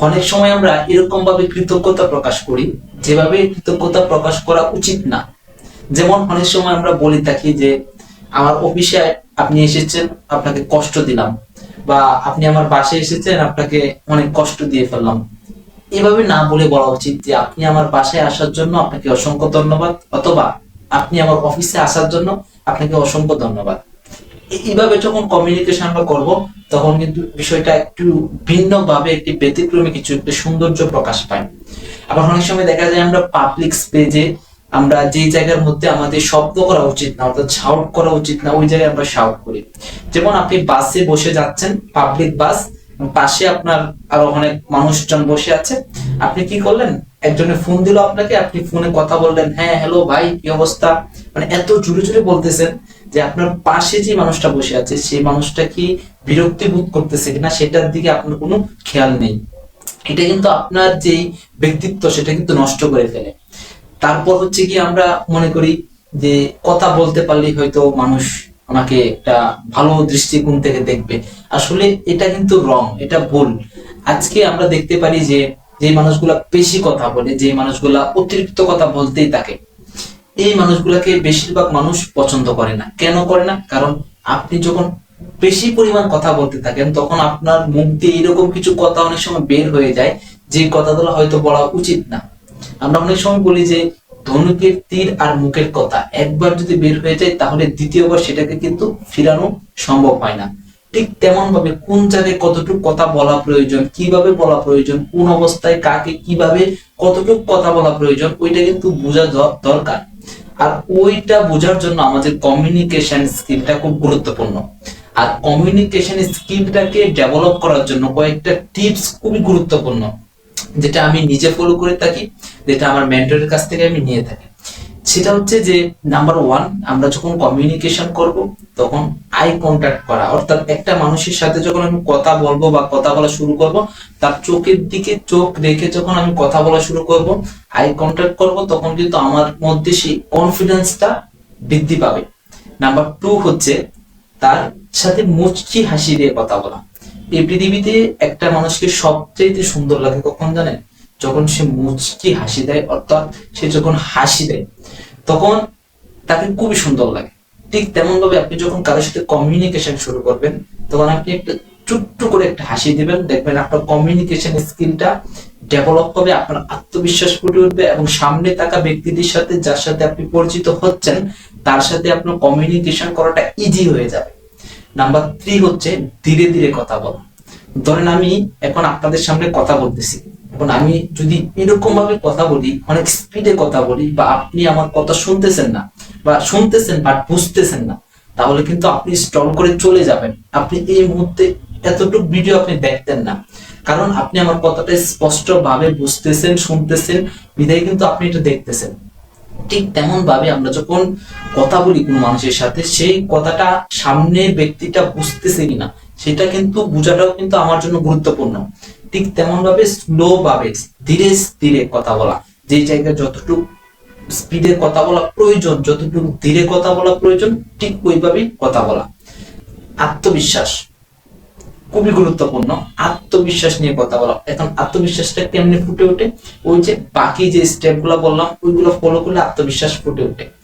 অনেক সময় আমরা এরকম ভাবে কৃতজ্ঞতা প্রকাশ করি, যেভাবে কৃতজ্ঞতা প্রকাশ করা উচিত না। যেমন অনেক সময় আমরা বলি থাকি যে, আমার অফিসে আপনি এসেছেন, আপনাকে কষ্ট দিলাম। বা, আপনি আমার বাসায় এসেছেন, আপনাকে অনেক কষ্ট দিয়ে ফেললাম। এভাবে না বলে বলা উচিত যে, আপনি আমার বাসায় আসার জন্য আপনাকে অসংখ্য ধন্যবাদ, অথবা, আপনি আমার অফিসে আসার জন্য আপনাকে অসংখ্য ধন্যবাদ। এইভাবে যখন কমিউনিকেশন আমরা করব, তখন কিন্তু বিষয়টা একটু ভিন্ন ভাবে একটি ব্যতিক্রমী কিছু, একটা সৌন্দর্য প্রকাশ পায়। আবার অনেক সময় দেখা যায় আমরা পাবলিক স্পেজে আমরা যে জায়গার মধ্যে আমাদের শব্দ করা উচিত না, অর্থাৎ শাউট করা উচিত না, ওই জায়গায় আমরা শাউট করি। যেমন আপনি বাসে বসে যাচ্ছেন পাবলিক বাস পাশে আপনার আরও অনেক মানুষজন বসে আছে। আপনি কি করলেন? একজনে ফোন দিল আপনাকে, আপনি ফোনে কথা বললেন হ্যাঁ হ্যালো ভাই, কি অবস্থা? মানে এত জোরে জোরে বলতেছেন যে আপনার পাশে যে মানুষটা বসে আছে সেই মানুষটা কি বিরক্তি বোধ করতেছে কিনা সেটার দিকে আপনার কোনো খেয়াল নেই। এটা কিন্তু আপনার যেই ব্যক্তিত্ব, সেটা কিন্তু নষ্ট করে ফেলে। তারপর হচ্ছে কি আমরা মনে করি যে কথা বলতে পারলেই হয়তো মানুষ আমাকে একটা ভালো দৃষ্টিকোণ থেকে দেখবে। আসলে এটা কিন্তু রং, এটা ভুল। আজকে আমরা দেখতে পারি যে যে মানুষগুলা বেশি কথা বলে, যে মানুষগুলা অতিরিক্ত কথা বলতেই থাকে। এই মানুষগুলোকে বেশিরভাগ মানুষ পছন্দ করে না। কেন করে না? কারণ আপনি যখন বেশি পরিমাণ কথা বলতে থাকেন, তখন আপনার মুখ দিয়ে এরকম কিছু কথা অনেক সময় বের হয়ে যায়, যে কথাগুলো হয়তো বলা উচিত না। আমরা অনেক সময় বলি যে, ধনুকের তীর আর মুখের কথা। একবার যদি বের হয়ে যায়, তাহলে দ্বিতীয়বার সেটাকে কিন্তু ফিরানো সম্ভব হয় না। ঠিক তেমন ভাবে কোন জায়গায় কতটুকু কথা বলা প্রয়োজন, কীভাবে বলা প্রয়োজন, কোন অবস্থায় কাকে কীভাবে কতটুকু কথা বলা প্রয়োজন, ওইটা কিন্তু বোঝা দরকার। আর ওইটা বোঝার জন্য আমাদের কমিউনিকেশন স্কিলটা খুব গুরুত্বপূর্ণ। আর কমিউনিকেশন স্কিলটাকে ডেভেলপ করার জন্য কয়েকটা টিপস খুবই গুরুত্বপূর্ণ। যেটা আমি নিজে ফলো করে থাকি, যেটা আমার মেন্টরের কাছ থেকে আমি নিয়ে থাকি। সেটা হচ্ছে যে নাম্বার ওয়ান আমরা যখন কমিউনিকেশন করব, তখন আই কন্ট্যাক্ট করা। অর্থাৎ একটা মানুষের সাথে যখন আমি কথা বলব বা কথা বলা শুরু করব, তার চোখের দিকে চোখ রেখে যখন আমি কথা বলা শুরু করব আই কন্ট্যাক্ট করব, তখন কিন্তু আমার মধ্যে সেই কনফিডেন্সটা বৃদ্ধি পাবে। নাম্বার টু হচ্ছে তার সাথে মুচকি হাসি দিয়ে কথা বলা। এই পৃথিবীতে একটা মানুষকে সবচেয়ে সুন্দর লাগে কখন জানেন? যখন সে মুচকি হাসি দেয়, অর্থাৎ সে যখন হাসি দেয়, তখন তাকে খুবই সুন্দর লাগে। ঠিক তেমন ভাবে আপনি যখন কারোর সাথে কমিউনিকেশন শুরু করবেন, তখন আপনি একটা চুট্টু করে একটা হাসি দিবেন। দেখবেন আপনার কমিউনিকেশন স্কিলটা ডেভেলপ হবে, আপনার আত্মবিশ্বাস ফুটে উঠবে এবং সামনে থাকা ব্যক্তিদের সাথে যার সাথে আপনি পরিচিত হচ্ছেন, তার সাথে আপনার কমিউনিকেশন করাটা ইজি হয়ে যাবে। নাম্বার থ্রি হচ্ছে ধীরে ধীরে কথা বলা। ধরেন আমি এখন আপনাদের সামনে কথা বলতেছি। এখন আমি যদি এরকম ভাবে কথা বলি, অনেক স্পিডে কথা বলি, বা আপনি আমার কথা শুনতেছেন না, বা শুনতেছেন বাট বুঝতেছেন না, তাহলে কিন্তু আপনি স্টল করে চলে যাবেন। আপনি এই মুহূর্তে এতটুকু ভিডিও আপনি দেখতেন না। কারণ আপনি আমার কথাটা স্পষ্ট ভাবে বুঝতেছেন, শুনতেছেন, বিধায় কিন্তু আপনি এটা দেখতেছেন। ঠিক তেমন ভাবে আমরা যখন কথা বলি কোনো মানুষের সাথে, সেই কথাটা সামনের ব্যক্তিটা বুঝতেছে কিনা, সেটা কিন্তু বোঝাটাও কিন্তু আমার জন্য গুরুত্বপূর্ণ। ঠিক তেমন ভাবে স্লো ভাবে ধীরে ধীরে কথা বলা। যে জায়গায় যতটুকু স্পিডে কথা বলা প্রয়োজন, যতটুকু ধীরে কথা বলা প্রয়োজন, ঠিক ওইভাবেই কথা বলা। আত্মবিশ্বাস খুবই গুরুত্বপূর্ণ। আত্মবিশ্বাস নিয়ে কথা বলা। এখন আত্মবিশ্বাসটা কেমনে ফুটে ওঠে? ওই যে বাকি যে স্টেপগুলো বললাম, ওইগুলো ফলো করলে আত্মবিশ্বাস ফুটে ওঠে।